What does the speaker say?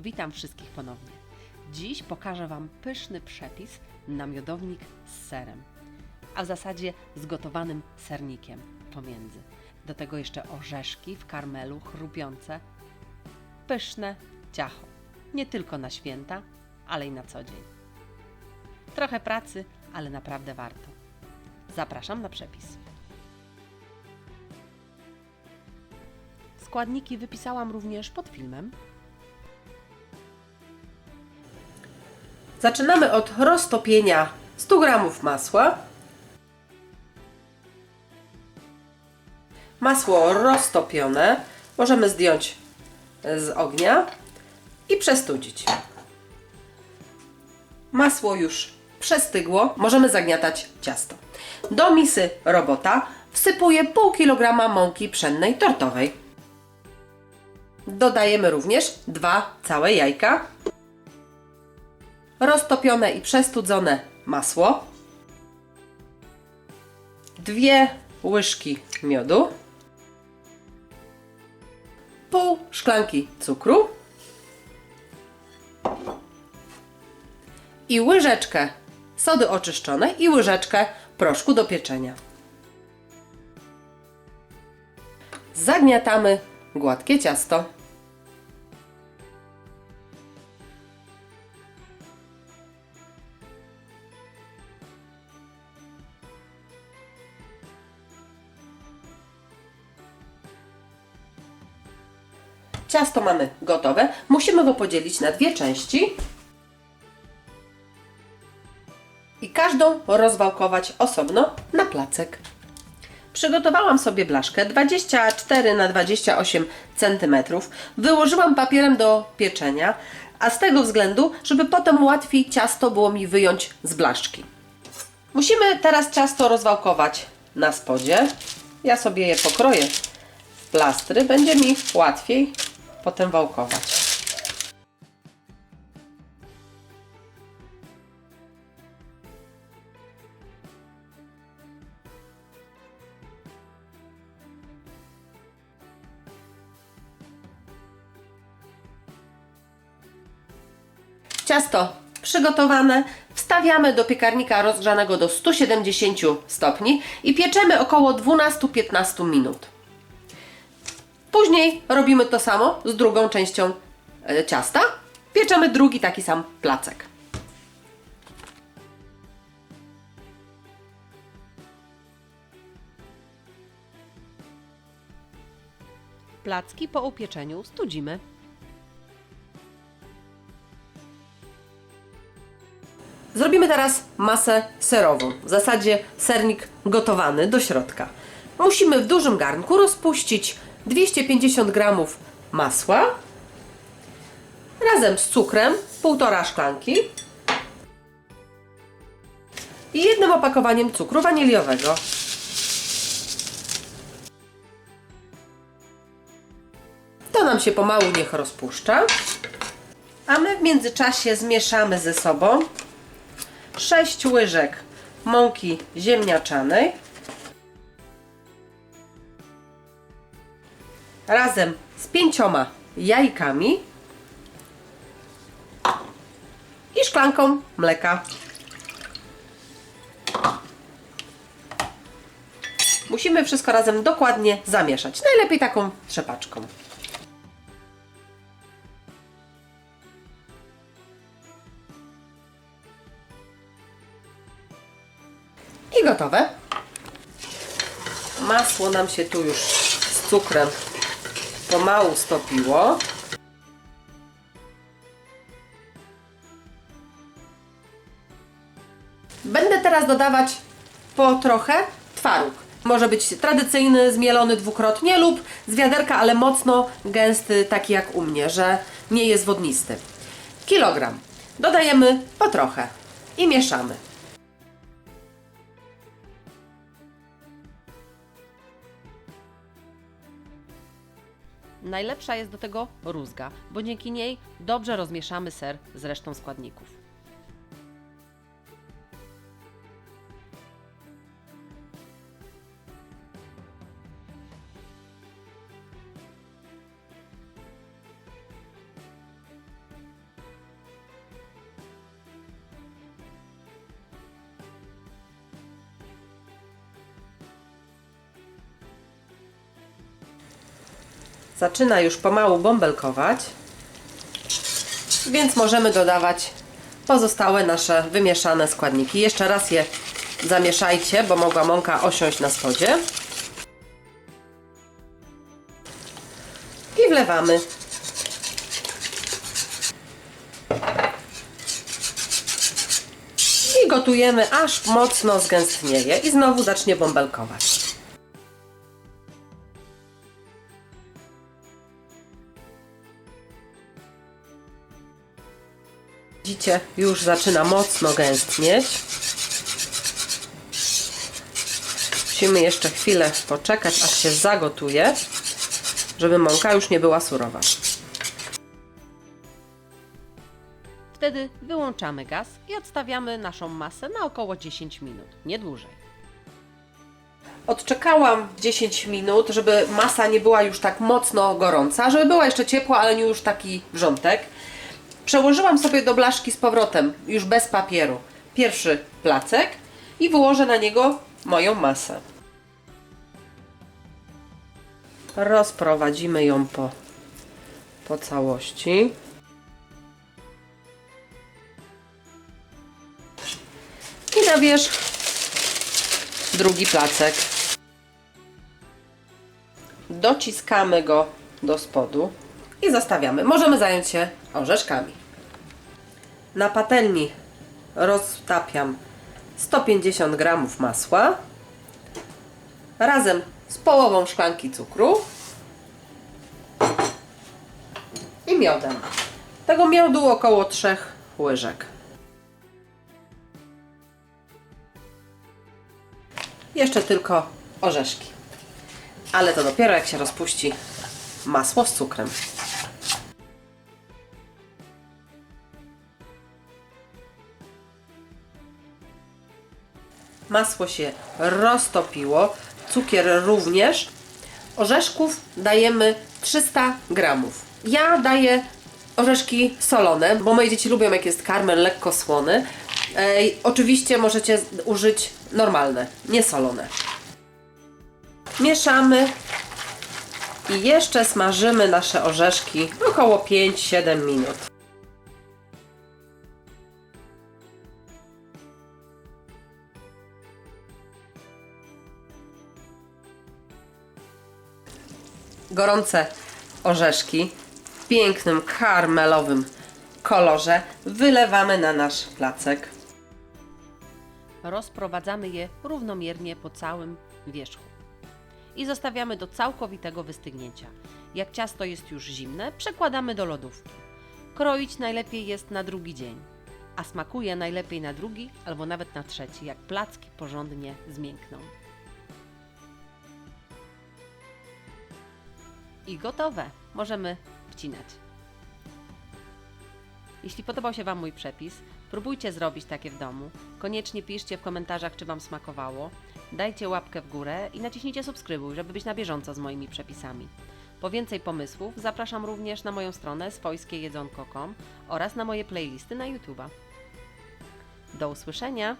witam wszystkich ponownie. Dziś pokażę Wam pyszny przepis na miodownik z serem, a w zasadzie z gotowanym sernikiem pomiędzy. Do tego jeszcze orzeszki w karmelu chrupiące. Pyszne ciacho. Nie tylko na święta, ale i na co dzień. Trochę pracy, ale naprawdę warto. Zapraszam na przepis. Składniki wypisałam również pod filmem. Zaczynamy od roztopienia 100 g masła. Masło roztopione możemy zdjąć z ognia i przestudzić. Masło już przestygło, możemy zagniatać ciasto. Do misy robota wsypuję pół kilograma mąki pszennej tortowej. Dodajemy również dwa całe jajka, roztopione i przestudzone masło, dwie łyżki miodu, pół szklanki cukru i łyżeczkę sody oczyszczonej i łyżeczkę proszku do pieczenia. Zagniatamy gładkie ciasto. Ciasto mamy gotowe. Musimy go podzielić na dwie części i każdą rozwałkować osobno na placek. Przygotowałam sobie blaszkę 24 na 28 cm. Wyłożyłam papierem do pieczenia, a z tego względu, żeby potem łatwiej ciasto było mi wyjąć z blaszki. Musimy teraz ciasto rozwałkować na spodzie. Ja sobie je pokroję w plastry, będzie mi łatwiej potem wałkować. Ciasto przygotowane. Wstawiamy do piekarnika rozgrzanego do 170 stopni i pieczemy około 12-15 minut. Później robimy to samo z drugą częścią e, ciasta. Pieczemy drugi taki sam placek. Placki po upieczeniu studzimy. Zrobimy teraz masę serową, w zasadzie sernik gotowany do środka. Musimy w dużym garnku rozpuścić 250 g masła razem z cukrem, półtora szklanki i jednym opakowaniem cukru waniliowego. To nam się pomału niech rozpuszcza. A my w międzyczasie zmieszamy ze sobą 6 łyżek mąki ziemniaczanej razem z pięcioma jajkami i szklanką mleka. Musimy wszystko razem dokładnie zamieszać. Najlepiej taką trzepaczką. I gotowe. Masło nam się tu już z cukrem pomału stopiło. Będę teraz dodawać po trochę twaróg. Może być tradycyjny, zmielony dwukrotnie lub z wiaderka, ale mocno gęsty, taki jak u mnie, że nie jest wodnisty. Kilogram. Dodajemy po trochę i mieszamy. Najlepsza jest do tego rózga, bo dzięki niej dobrze rozmieszamy ser z resztą składników. Zaczyna już pomału bąbelkować, więc możemy dodawać pozostałe nasze wymieszane składniki. Jeszcze raz je zamieszajcie, bo mogła mąka osiąść na spodzie. I wlewamy. I gotujemy, aż mocno zgęstnieje i znowu zacznie bąbelkować. Widzicie, już zaczyna mocno gęstnieć. Musimy jeszcze chwilę poczekać, aż się zagotuje, żeby mąka już nie była surowa. Wtedy wyłączamy gaz i odstawiamy naszą masę na około 10 minut, nie dłużej. Odczekałam 10 minut, żeby masa nie była już tak mocno gorąca, żeby była jeszcze ciepła, ale nie już taki wrzątek. Przełożyłam sobie do blaszki z powrotem, już bez papieru, pierwszy placek i wyłożę na niego moją masę. Rozprowadzimy ją po, po całości. I na wierzch drugi placek. Dociskamy go do spodu i zostawiamy. Możemy zająć się orzeszkami. Na patelni roztapiam 150 g masła razem z połową szklanki cukru i miodem. Tego miodu około 3 łyżek. Jeszcze tylko orzeszki. Ale to dopiero jak się rozpuści masło z cukrem. Masło się roztopiło, cukier również. Orzeszków dajemy 300 gramów. Ja daję orzeszki solone, bo moje dzieci lubią jak jest karmel lekko słony. Oczywiście możecie użyć normalne, niesolone. Mieszamy i jeszcze smażymy nasze orzeszki około 5-7 minut. Gorące orzeszki w pięknym karmelowym kolorze wylewamy na nasz placek. Rozprowadzamy je równomiernie po całym wierzchu i zostawiamy do całkowitego wystygnięcia. Jak ciasto jest już zimne, przekładamy do lodówki. Kroić najlepiej jest na drugi dzień, a smakuje najlepiej na drugi albo nawet na trzeci, jak placki porządnie zmiękną. I gotowe. Możemy wcinać. Jeśli podobał się Wam mój przepis, próbujcie zrobić takie w domu. Koniecznie piszcie w komentarzach, czy Wam smakowało. Dajcie łapkę w górę i naciśnijcie subskrybuj, żeby być na bieżąco z moimi przepisami. Po więcej pomysłów zapraszam również na moją stronę swojskiejedzonko.com oraz na moje playlisty na YouTube'a. Do usłyszenia!